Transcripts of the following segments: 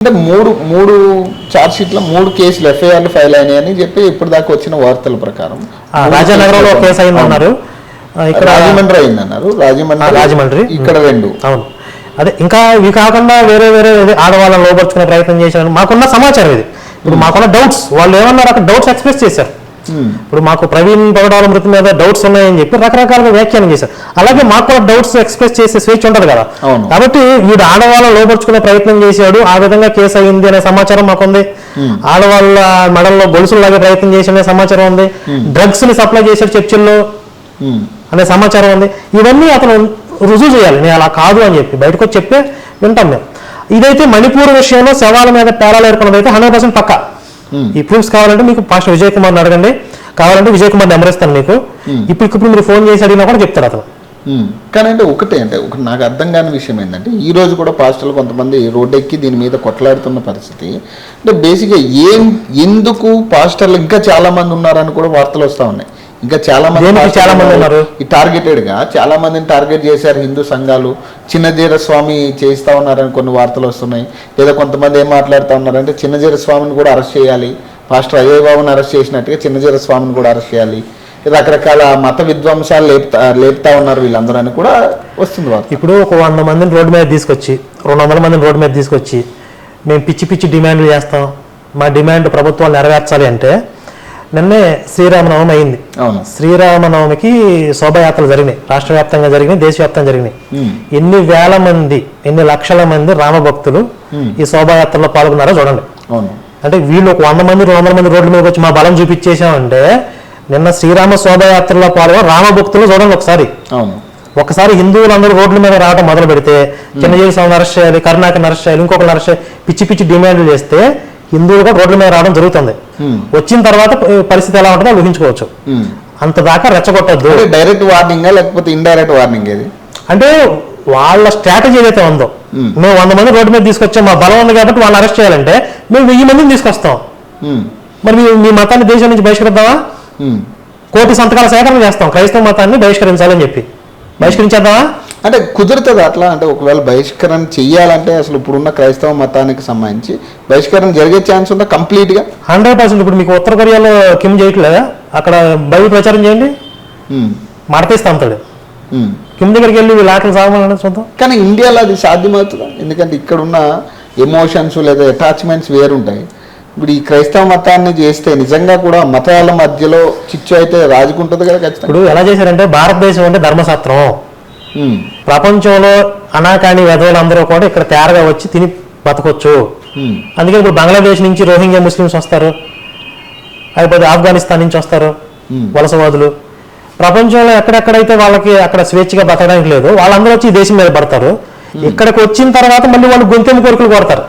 అంటే మూడు మూడు ఛార్జ్ షీట్లో మూడు కేసులు ఎఫ్ఐఆర్లు ఫైల్ అయినాయని చెప్పి ఇప్పుడు దాకా వచ్చిన వార్తల ప్రకారం. రాజానగరంలో కేసు అయింది అన్నారు ఇక్కడ రాజమండ్రి అయిందన్నారు. రాజమండ్రి ఆ, రాజమండ్రి. ఇక్కడ రెండు. అవును. అదే ఇంకా ఇవి కాకుండా వేరే వేరే ఆడవాళ్ళని లోపరుచుకునే ప్రయత్నం చేశారు మాకున్న సమాచారం ఇది. ఇప్పుడు మాకున్న డౌట్స్ వాళ్ళు ఏమన్నారు అక్కడ డౌట్స్ ఎక్స్ప్రెస్ చేశారు. ఇప్పుడు మాకు ప్రవీణ్ పగడాల మృతి మీద డౌట్స్ ఉన్నాయని చెప్పి రకరకాలుగా వ్యాఖ్యానం చేశారు. అలాగే మాకు కూడా డౌట్స్ ఎక్స్ప్రెస్ చేసే స్వేచ్ఛ ఉంటుంది కదా. కాబట్టి వీడు ఆడవాళ్ళని లోపరుచుకునే ప్రయత్నం చేశాడు ఆ విధంగా కేసు అయింది అనే సమాచారం మాకుంది. ఆడవాళ్ళ మెడల్లో గొలుసులు లాగే ప్రయత్నం చేసిన సమాచారం ఉంది. డ్రగ్స్ని సప్లై చేశాడు చర్చిల్లో. అనే సమాచారం ఉంది. ఇవన్నీ అతను రుజువు చేయాలి. నేను అలా కాదు అని చెప్పి బయటకు వచ్చి చెప్తే వింటాం మేము. ఇదైతే మణిపూర్ విషయంలో శవాల మీద పేరాలు ఏర్పడడం అయితే హండ్రెడ్ పర్సెంట్ పక్క. ఈ ప్రూఫ్స్ కావాలంటే మీకు పాస్టర్ విజయ్ కుమార్ని అడగండి. కావాలంటే విజయ్ కుమార్ నెంబర్ ఇస్తాను మీకు. ఇప్పుడు ఇప్పుడు మీరు ఫోన్ చేసి అడిగినా కూడా చెప్తారు అతను. ఉమ్. కానీ అంటే ఒకటే అంటే ఒకటి నాకు అర్థం కాని విషయం ఏంటంటే ఈ రోజు కూడా పాస్టర్లు కొంతమంది రోడ్డు ఎక్కి దీని మీద కొట్లాడుతున్న పరిస్థితి. అంటే బేసిక్గా ఏం ఎందుకు పాస్టర్లు ఇంకా చాలా మంది ఉన్నారని కూడా వార్తలు వస్తా ఉన్నాయి. ఇంకా చాలా మంది చాలా మంది ఉన్నారు? ఈ టార్గెటెడ్గా చాలా మందిని టార్గెట్ చేశారు హిందూ సంఘాలు. చిన్నజీర స్వామి చేయిస్తా ఉన్నారని కొన్ని వార్తలు వస్తున్నాయి. లేదా కొంతమంది ఏం మాట్లాడుతూ ఉన్నారంటే చిన్నజీర స్వామిని కూడా అరెస్ట్ చేయాలి. పాస్టర్ అజయ్ బాబుని అరెస్ట్ చేసినట్టుగా చిన్నజీర స్వామిని కూడా అరెస్ట్ చేయాలి. రకరకాల మత విధ్వంసాలు లేపుతా లేపుతా ఉన్నారు వీళ్ళందరూ అని కూడా వస్తుంది ఇప్పుడు ఒక వంద మందిని రోడ్డు మీద తీసుకొచ్చి రెండు వందల మందిని రోడ్డు మీద తీసుకొచ్చి మేము పిచ్చి పిచ్చి డిమాండ్లు చేస్తాం. మా డిమాండ్ ప్రభుత్వాలు నెరవేర్చాలి అంటే నిన్నే శ్రీరామనవమి అయింది. అవును. శ్రీరామనవమికి శోభయాత్రలు జరిగినాయి. రాష్ట్ర వ్యాప్తంగా జరిగినాయి దేశవ్యాప్తంగా జరిగినాయి. ఎన్ని వేల మంది ఎన్ని లక్షల మంది రామభక్తులు ఈ శోభాయాత్రలో పాల్గొన్నారో చూడండి. అవును. అంటే వీళ్ళు ఒక వంద మంది రెండు వందల మంది రోడ్ల మీదకి వచ్చి మా బలం చూపించేసామంటే నిన్న శ్రీరామ శోభయాత్రలో పాల్గొన్న రామభక్తులు చూడండి ఒకసారి. అవును. ఒకసారి హిందువులందరూ రోడ్ల మీద రావడం మొదలు పెడితే చిన్నజీవి స్వామిని అరెస్ట్ చేయాలి కరుణాకర్ని అరెస్ట్ చేయాలి ఇంకొకరిని అరెస్ట్ చేయాలి పిచ్చి పిచ్చి డిమాండ్లు చేస్తే హిందువులు కూడా రోడ్ల మీద రావడం జరుగుతుంది. వచ్చిన తర్వాత పరిస్థితి ఎలా ఉంటుందో ఊహించుకోవచ్చు. అంత దాకా రెచ్చగొట్టద్దు డైరెక్ట్ వార్నింగ్ లేకపోతే ఇండైరెక్ట్ వార్నింగ్ ఏది అంటే వాళ్ళ స్ట్రాటజీ ఏదైతే ఉందో. మేము వంద మంది రోడ్డు మీద తీసుకొచ్చాం మా బలం ఉంది కాబట్టి వాళ్ళని అరెస్ట్ చేయాలంటే మేము వెయ్యి మందిని తీసుకొస్తాం. మరి మీ- మతాన్ని దేశం నుంచి బహిష్కరిద్దామా. కోటి సంతకాల సేకరణ చేస్తాం క్రైస్తవ మతాన్ని బహిష్కరించాలని చెప్పి బహిష్కరించేద్దామా అంటే కుదురుతుంది అట్లా. అంటే ఒకవేళ బహిష్కరణ చెయ్యాలంటే అసలు ఇప్పుడున్న క్రైస్తవ మతానికి సంబంధించి బహిష్కరణ జరిగే ఛాన్స్ ఉందా కంప్లీట్గా హండ్రెడ్ పర్సెంట్. ఇప్పుడు మీకు ఉత్తర కొరియాలో కిమ్ చేయట్లేదా అక్కడ బైబిల్ ప్రచారం చేయండి. మడతేస్తా ఉమ్. కిమ్ దగ్గరికి వెళ్ళి వీళ్ళు ఆటలు సాగమని చూద్దాం. కానీ ఇండియాలో అది సాధ్యమవుతుందా? ఎందుకంటే ఇక్కడ ఉన్న ఎమోషన్స్ లేదా అటాచ్మెంట్స్ వేరుంటాయి. ఇప్పుడు ఈ క్రైస్తవ మతాన్ని చేస్తే నిజంగా కూడా మతాల మధ్యలో చిచ్చు అయితే రాజుకుంటుంది కదా ఖచ్చితంగా. ఇప్పుడు ఎలా చేశారంటే భారతదేశం అంటే ధర్మశాస్త్రం. ప్రపంచంలో అనాకాని వెధవులందరూ కూడా ఇక్కడ తేరగా వచ్చి తిని బతకొచ్చు. ఉమ్. అందుకే ఇప్పుడు బంగ్లాదేశ్ నుంచి రోహింగ్యా ముస్లిమ్స్ వస్తారు. అయిపోతే ఆఫ్ఘనిస్తాన్ నుంచి వస్తారు. Hmm. వలసవాదులు. ప్రపంచంలో ఎక్కడెక్కడైతే వాళ్ళకి అక్కడ స్వేచ్ఛగా బతకడానికి లేదు వాళ్ళందరూ వచ్చి ఈ దేశం మీద పడతారు. ఇక్కడికి వచ్చిన తర్వాత మళ్ళీ వాళ్ళు గొంతెమ్మ కోరికలు కోరతారు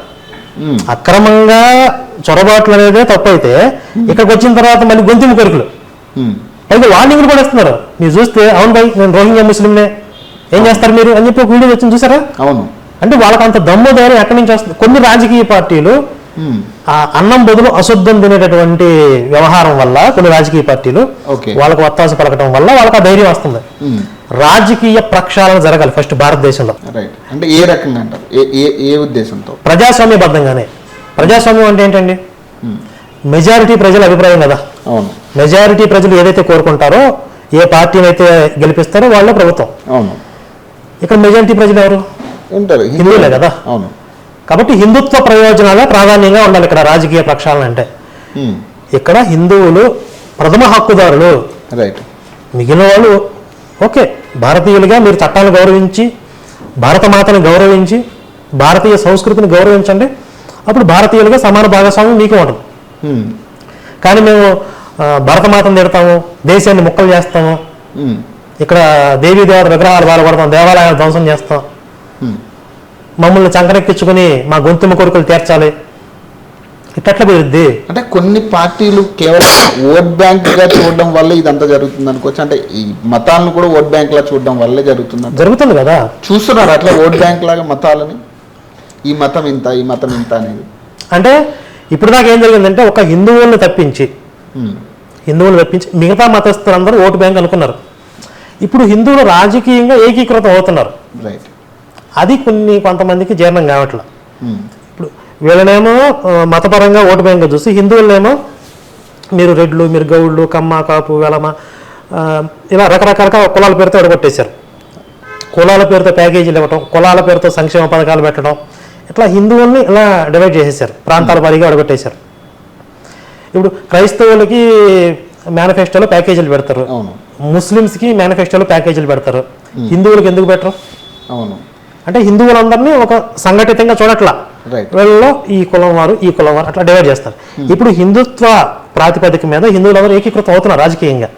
ఉమ్. అక్రమంగా చొరబాట్లు అనేదే తప్పు అయితే ఇక్కడికి వచ్చిన తర్వాత మళ్ళీ గొంతెమ్మ కోరికలు. పైగా వార్నింగ్లు కూడా ఇస్తున్నారు మీరు చూస్తే అవును భాయ్ నేను రోహింగ్యా ముస్లింనే. ఏం చేస్తారు మీరు? అని చెప్పి ఒక వీడియో వచ్చింది చూసారా? అవును. అంటే వాళ్ళకి అంత దమ్ము ధైర్యం ఎక్కడి నుంచి వస్తుంది? కొన్ని రాజకీయ పార్టీలు. ఆ అన్నం బదులు అశుద్ధం తినేటటువంటి వ్యవహారం వల్ల కొన్ని రాజకీయ పార్టీలు ఓకే. వాళ్ళకు ఒత్తాస పలకటం వల్ల వాళ్ళకి ఆ ధైర్యం వస్తుంది. రాజకీయ ప్రక్షాళన జరగాలి ఫస్ట్ భారతదేశంలో. రైట్. అంటే ఏ రకంగా అంటారు? ఏ ఉద్దేశంతో? ప్రజాస్వామ్యబద్ధంగానే ప్రజాస్వామ్యం అంటే ఏంటండి. మెజారిటీ ప్రజల అభిప్రాయం కదా. అవును. మెజారిటీ ప్రజలు ఏదైతే కోరుకుంటారో ఏ పార్టీని అయితే గెలిపిస్తారో వాళ్ళే ప్రభుత్వం. అవును. ఇక్కడ మెజారిటీ ప్రజలు ఎవరు? ఉంటారు. హిందువులే కదా? అవును. కాబట్టి హిందుత్వ ప్రయోజనాలే ప్రాధాన్యంగా ఉండాలి ఇక్కడ రాజకీయ ప్రక్షాళన అంటే. ఇక్కడ హిందువులు ప్రథమ హక్కుదారులు. రైట్ మిగిలిన వాళ్ళు ఓకే భారతీయులుగా మీరు చట్టాలను గౌరవించి భారత మాతని గౌరవించి భారతీయ సంస్కృతిని గౌరవించండి. అప్పుడు భారతీయులుగా సమాన భాగస్వామ్యం మీకు ఉంటుంది. కానీ మేము భరతమాతను తిడతాము దేశాన్ని ముక్కలు చేస్తాము. ఇక్కడ దేవీ దేవత విగ్రహాలు బాధపడతాం దేవాలయాలు ధ్వంసం చేస్తాం. మమ్మల్ని చంకరెక్కించుకుని మా గొంతుమ కోరికలు తీర్చాలి. ఇట్లా కుదిరిద్ది. అంటే కొన్ని పార్టీలు కేవలం ఓట్ బ్యాంక్గా చూడడం వల్ల ఇదంతా జరుగుతుంది అనుకోవచ్చు. అంటే ఈ మతాలను కూడా ఓట్ బ్యాంక్ లా చూడడం వల్లే జరుగుతుంది జరుగుతుంది కదా? చూస్తున్నారు అట్లా ఓట్ బ్యాంక్ లాగా మతాలని? ఈ మతం ఇంత ఈ మతం ఇంత అనేది. అంటే ఇప్పుడు దాకా ఏం జరిగిందంటే ఒక హిందువుల్ని తప్పించి. హిందువులు తప్పించి మిగతా మతస్థులందరూ ఓటు బ్యాంక్ అనుకున్నారు. ఇప్పుడు హిందువులు రాజకీయంగా ఏకీకృతం అవుతున్నారు. అది కొన్ని కొంతమందికి జీర్ణం కావట్లేదు ఉమ్. ఇప్పుడు వీళ్ళనేమో మతపరంగా ఓటు బ్యాంక్గా చూసి హిందువులనేమో మీరు రెడ్లు మీరు గౌళ్ళు కమ్మ కాపు వెలమ ఇలా రకరకాలుగా కులాల పేరుతో ఎడగొట్టేశారు కులాల పేరుతో ప్యాకేజీలు ఇవ్వటం కులాల పేరుతో సంక్షేమ పథకాలు పెట్టడం ఇట్లా హిందువుల్ని ఇలా డివైడ్ చేసేసారు ప్రాంతాల వారీగా అడగొట్టేశారు ఇప్పుడు క్రైస్తవులకి మేనిఫెస్టోలో ప్యాకేజీలు పెడతారు. అవును. ముస్లిమ్స్కి మేనిఫెస్టోలో ప్యాకేజీలు పెడతారు. హిందువులకు ఎందుకు పెట్టరు? అవును. అంటే హిందువులందరినీ ఒక సంఘటితంగా చూడట్లా. వీళ్ళలో ఈ కులం వారు ఈ కులం వారు అట్లా డివైడ్ చేస్తారు. ఇప్పుడు హిందుత్వ ప్రాతిపదిక మీద హిందువులందరూ ఏకీకృతం అవుతున్నారు రాజకీయంగా.